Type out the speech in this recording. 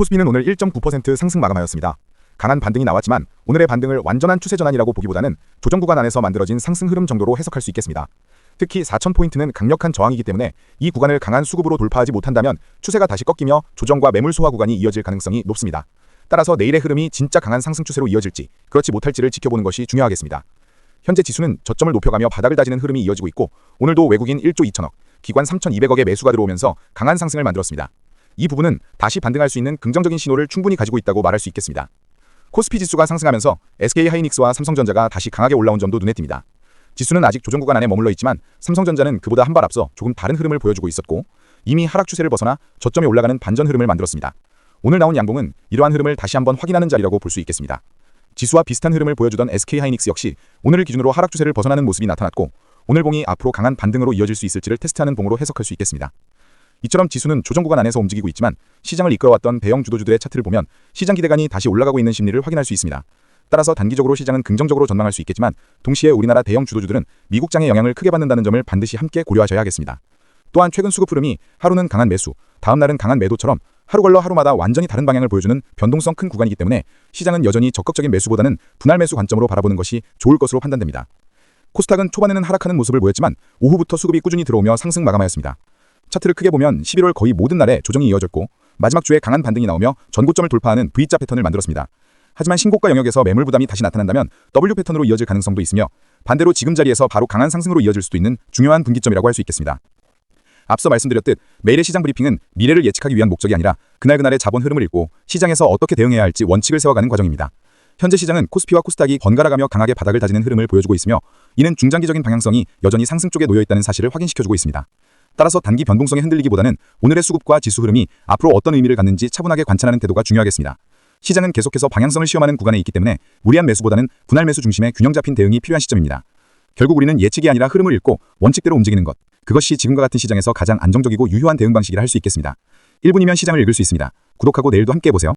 코스피는 오늘 1.9% 상승 마감하였습니다. 강한 반등이 나왔지만 오늘의 반등을 완전한 추세 전환이라고 보기보다는 조정 구간 안에서 만들어진 상승 흐름 정도로 해석할 수 있겠습니다. 특히 4,000포인트는 강력한 저항이기 때문에 이 구간을 강한 수급으로 돌파하지 못한다면 추세가 다시 꺾이며 조정과 매물 소화 구간이 이어질 가능성이 높습니다. 따라서 내일의 흐름이 진짜 강한 상승 추세로 이어질지 그렇지 못할지를 지켜보는 것이 중요하겠습니다. 현재 지수는 저점을 높여가며 바닥을 다지는 흐름이 이어지고 있고 오늘도 외국인 1조 2천억, 기관 3,200억의 매수가 들어오면서 강한 상승을 만들었습니다. 이 부분은 다시 반등할 수 있는 긍정적인 신호를 충분히 가지고 있다고 말할 수 있겠습니다. 코스피 지수가 상승하면서 SK 하이닉스와 삼성전자가 다시 강하게 올라온 점도 눈에 띕니다. 지수는 아직 조정 구간 안에 머물러 있지만 삼성전자는 그보다 한 발 앞서 조금 다른 흐름을 보여주고 있었고 이미 하락 추세를 벗어나 저점에 올라가는 반전 흐름을 만들었습니다. 오늘 나온 양봉은 이러한 흐름을 다시 한번 확인하는 자리라고 볼 수 있겠습니다. 지수와 비슷한 흐름을 보여주던 SK 하이닉스 역시 오늘을 기준으로 하락 추세를 벗어나는 모습이 나타났고 오늘 봉이 앞으로 강한 반등으로 이어질 수 있을지를 테스트하는 봉으로 해석할 수 있겠습니다. 이처럼 지수는 조정 구간 안에서 움직이고 있지만 시장을 이끌어왔던 대형 주도주들의 차트를 보면 시장 기대감이 다시 올라가고 있는 심리를 확인할 수 있습니다. 따라서 단기적으로 시장은 긍정적으로 전망할 수 있겠지만 동시에 우리나라 대형 주도주들은 미국장의 영향을 크게 받는다는 점을 반드시 함께 고려하셔야 하겠습니다. 또한 최근 수급 흐름이 하루는 강한 매수, 다음 날은 강한 매도처럼 하루 걸러 하루마다 완전히 다른 방향을 보여주는 변동성 큰 구간이기 때문에 시장은 여전히 적극적인 매수보다는 분할 매수 관점으로 바라보는 것이 좋을 것으로 판단됩니다. 코스닥은 초반에는 하락하는 모습을 보였지만 오후부터 수급이 꾸준히 들어오며 상승 마감하였습니다. 차트를 크게 보면 11월 거의 모든 날에 조정이 이어졌고 마지막 주에 강한 반등이 나오며 전고점을 돌파하는 V자 패턴을 만들었습니다. 하지만 신고가 영역에서 매물 부담이 다시 나타난다면 W 패턴으로 이어질 가능성도 있으며 반대로 지금 자리에서 바로 강한 상승으로 이어질 수도 있는 중요한 분기점이라고 할 수 있겠습니다. 앞서 말씀드렸듯 매일의 시장 브리핑은 미래를 예측하기 위한 목적이 아니라 그날그날의 자본 흐름을 읽고 시장에서 어떻게 대응해야 할지 원칙을 세워가는 과정입니다. 현재 시장은 코스피와 코스닥이 번갈아가며 강하게 바닥을 다지는 흐름을 보여주고 있으며 이는 중장기적인 방향성이 여전히 상승 쪽에 놓여 있다는 사실을 확인시켜주고 있습니다. 따라서 단기 변동성에 흔들리기보다는 오늘의 수급과 지수 흐름이 앞으로 어떤 의미를 갖는지 차분하게 관찰하는 태도가 중요하겠습니다. 시장은 계속해서 방향성을 시험하는 구간에 있기 때문에 무리한 매수보다는 분할 매수 중심의 균형 잡힌 대응이 필요한 시점입니다. 결국 우리는 예측이 아니라 흐름을 읽고 원칙대로 움직이는 것. 그것이 지금과 같은 시장에서 가장 안정적이고 유효한 대응 방식이라 할 수 있겠습니다. 1분이면 시장을 읽을 수 있습니다. 구독하고 내일도 함께 해보세요.